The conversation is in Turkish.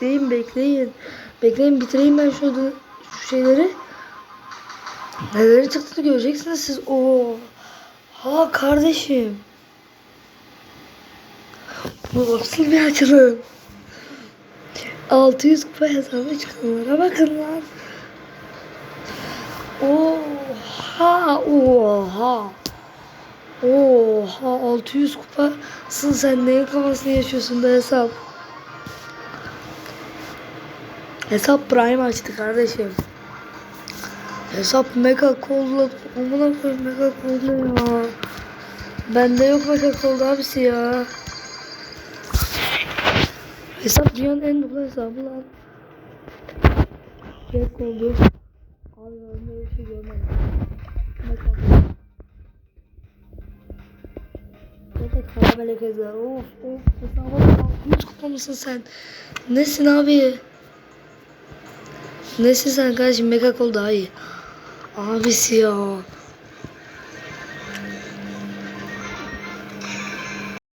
bekleyin bekleyin. Bekleyin bitireyim ben şu, şu şeyleri. Neleri çıktığını göreceksiniz siz. Oo. Ha kardeşim. Bu nasıl bir açılım? 600 kupa hesabı çıkanlara bakın lan. Oha oha. Oha 600 kupasın sen neyin kafasını yaşıyorsun be hesap. Hesap Prime açtı kardeşim. Hesap mega kolla Amına koyayım mega kolla ya. Bende yok mega kolla abisi ya. Hesap dünyanın en dolu hesabı lan. Mega koldu. Abi ben böyle bir şey görmedim. Mega. Mega kara melek yazar. Of of hesaba bak. 100 kupa mısın sen? Nesin abi? Nesin sen kardeşim? Mega kol daha iyi. Abisi ya.